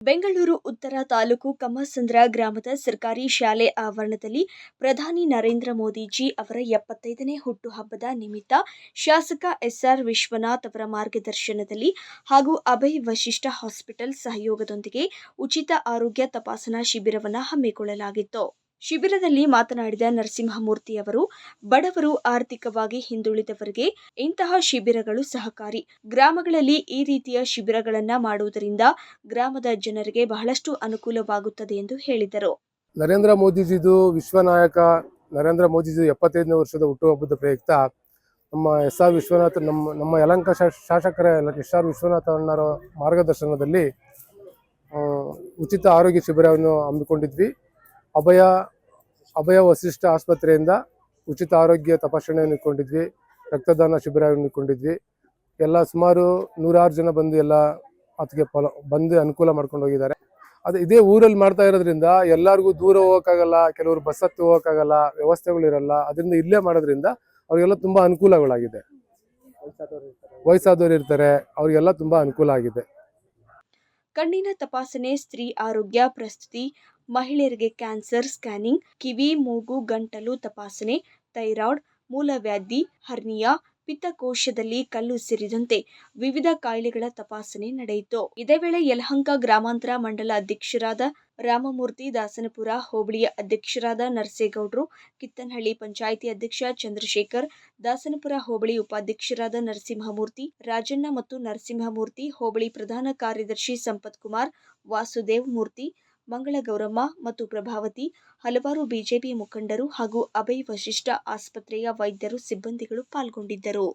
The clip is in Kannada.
ಬೆಂಗಳೂರು ಉತ್ತರ ತಾಲೂಕು ಕಮ್ಮಸಂದ್ರ ಗ್ರಾಮದ ಸರ್ಕಾರಿ ಶಾಲೆ ಆವರಣದಲ್ಲಿ ಪ್ರಧಾನಿ ನರೇಂದ್ರ ಮೋದಿಜಿ ಅವರ ಎಪ್ಪತ್ತೈದನೇ ಹುಟ್ಟುಹಬ್ಬದ ನಿಮಿತ್ತ ಶಾಸಕ ಎಸ್ಆರ್ ವಿಶ್ವನಾಥ್ ಅವರ ಮಾರ್ಗದರ್ಶನದಲ್ಲಿ ಹಾಗೂ ಅಭಯ್ ವಶಿಷ್ಠ ಹಾಸ್ಪಿಟಲ್ ಸಹಯೋಗದೊಂದಿಗೆ ಉಚಿತ ಆರೋಗ್ಯ ತಪಾಸಣಾ ಶಿಬಿರವನ್ನು ಹಮ್ಮಿಕೊಳ್ಳಲಾಗಿತ್ತು. ಶಿಬಿರದಲ್ಲಿ ಮಾತನಾಡಿದ ನರಸಿಂಹಮೂರ್ತಿ ಅವರು, ಬಡವರು ಆರ್ಥಿಕವಾಗಿ ಹಿಂದುಳಿದವರಿಗೆ ಇಂತಹ ಶಿಬಿರಗಳು ಸಹಕಾರಿ. ಗ್ರಾಮಗಳಲ್ಲಿ ಈ ರೀತಿಯ ಶಿಬಿರಗಳನ್ನು ಮಾಡುವುದರಿಂದ ಗ್ರಾಮದ ಜನರಿಗೆ ಬಹಳಷ್ಟು ಅನುಕೂಲವಾಗುತ್ತದೆ ಎಂದು ಹೇಳಿದರು. ನರೇಂದ್ರ ಮೋದಿಜಿದು ವಿಶ್ವನಾಯಕ, ನರೇಂದ್ರ ಮೋದಿಜಿ ಎಪ್ಪತ್ತೈದನೇ ವರ್ಷದ ಹುಟ್ಟುಹಬ್ಬದ ಪ್ರಯುಕ್ತ ನಮ್ಮ ಎಸ್ ಆರ್ ವಿಶ್ವನಾಥ್, ನಮ್ಮ ನಮ್ಮ ಯಲಂಕ ಶಾಸ- ಶಾಸಕರ ಎಸ್ ಆರ್ ವಿಶ್ವನಾಥ ಅಣ್ಣರ ಮಾರ್ಗದರ್ಶನದಲ್ಲಿ ಉಚಿತ ಆರೋಗ್ಯ ಶಿಬಿರವನ್ನು ಹಮ್ಮಿಕೊಂಡಿದ್ವಿ. ಅಭಯ ಅಭಯ ವಸಿಷ್ಠ ಆಸ್ಪತ್ರೆಯಿಂದ ಉಚಿತ ಆರೋಗ್ಯ ತಪಾಸಣೆಯನ್ನು ಇಟ್ಕೊಂಡಿದ್ವಿ, ರಕ್ತದಾನ ಶಿಬಿರವನ್ನು ಇಟ್ಕೊಂಡಿದ್ವಿ. ಎಲ್ಲ ಸುಮಾರು ನೂರಾರು ಜನ ಬಂದು ಎಲ್ಲ ಅದಕ್ಕೆ ಫಲ, ಬಂದು ಅನುಕೂಲ ಮಾಡ್ಕೊಂಡು ಹೋಗಿದ್ದಾರೆ. ಅದು ಇದೇ ಊರಲ್ಲಿ ಮಾಡ್ತಾ ಇರೋದ್ರಿಂದ ಎಲ್ಲರಿಗೂ ದೂರ ಹೋಗೋಕ್ಕಾಗಲ್ಲ, ಕೆಲವರು ಬಸ್ ಹತ್ತಿ ಹೋಗೋಕ್ಕಾಗಲ್ಲ ವ್ಯವಸ್ಥೆಗಳಿರಲ್ಲ ಅದರಿಂದ ಇಲ್ಲೇ ಮಾಡೋದ್ರಿಂದ ಅವರಿಗೆಲ್ಲ ತುಂಬ ಅನುಕೂಲಗಳಾಗಿದೆ. ವಯಸ್ಸಾದವರು ಇರ್ತಾರೆ, ಅವರಿಗೆಲ್ಲ ತುಂಬ ಅನುಕೂಲ ಆಗಿದೆ. ಕಣ್ಣಿನ ತಪಾಸಣೆ, ಸ್ತ್ರೀ ಆರೋಗ್ಯ ಪ್ರಸ್ತುತಿ ಮಹಿಳೆಯರಿಗೆ ಕ್ಯಾನ್ಸರ್ ಸ್ಕ್ಯಾನಿಂಗ್, ಕಿವಿ, ಮೂಗು, ಗಂಟಲು ತಪಾಸಣೆ, ಥೈರಾಯ್ಡ್, ಮೂಲವ್ಯಾಧಿ, ಹರ್ನಿಯಾ, ಪಿತ್ತಕೋಶದಲ್ಲಿ ಕಲ್ಲು ಸೇರಿದಂತೆ ವಿವಿಧ ಕಾಯಿಲೆಗಳ ತಪಾಸಣೆ ನಡೆಯಿತು. ಇದೇ ವೇಳೆ ಯಲಹಂಕ ಗ್ರಾಮಾಂತರ ಮಂಡಲ ಅಧ್ಯಕ್ಷರಾದ ರಾಮಮೂರ್ತಿ ದಾಸನಪುರ, ಹೋಬಳಿಯ ಅಧ್ಯಕ್ಷರಾದ ನರಸೇಗೌಡರು, ಕಿತ್ತನಹಳ್ಳಿ ಪಂಚಾಯಿತಿ ಅಧ್ಯಕ್ಷ ಚಂದ್ರಶೇಖರ್, ದಾಸನಪುರ ಹೋಬಳಿ ಉಪಾಧ್ಯಕ್ಷರಾದ ನರಸಿಂಹಮೂರ್ತಿ, ರಾಜಣ್ಣ ಮತ್ತು ನರಸಿಂಹಮೂರ್ತಿ, ಹೋಬಳಿ ಪ್ರಧಾನ ಕಾರ್ಯದರ್ಶಿ ಸಂಪತ್ ಕುಮಾರ್ ವಾಸುದೇವ್ ಮೂರ್ತಿ ಮಂಗಳಗೌರಮ್ಮ ಮತ್ತು ಪ್ರಭಾವತಿ ಹಲವಾರು ಬಿಜೆಪಿ ಮುಖಂಡರು ಹಾಗೂ ಅಭಯ್ ವಶಿಷ್ಠ ಆಸ್ಪತ್ರೆಯ ವೈದ್ಯರು ಸಿಬ್ಬಂದಿಗಳು ಪಾಲ್ಗೊಂಡಿದ್ದರು.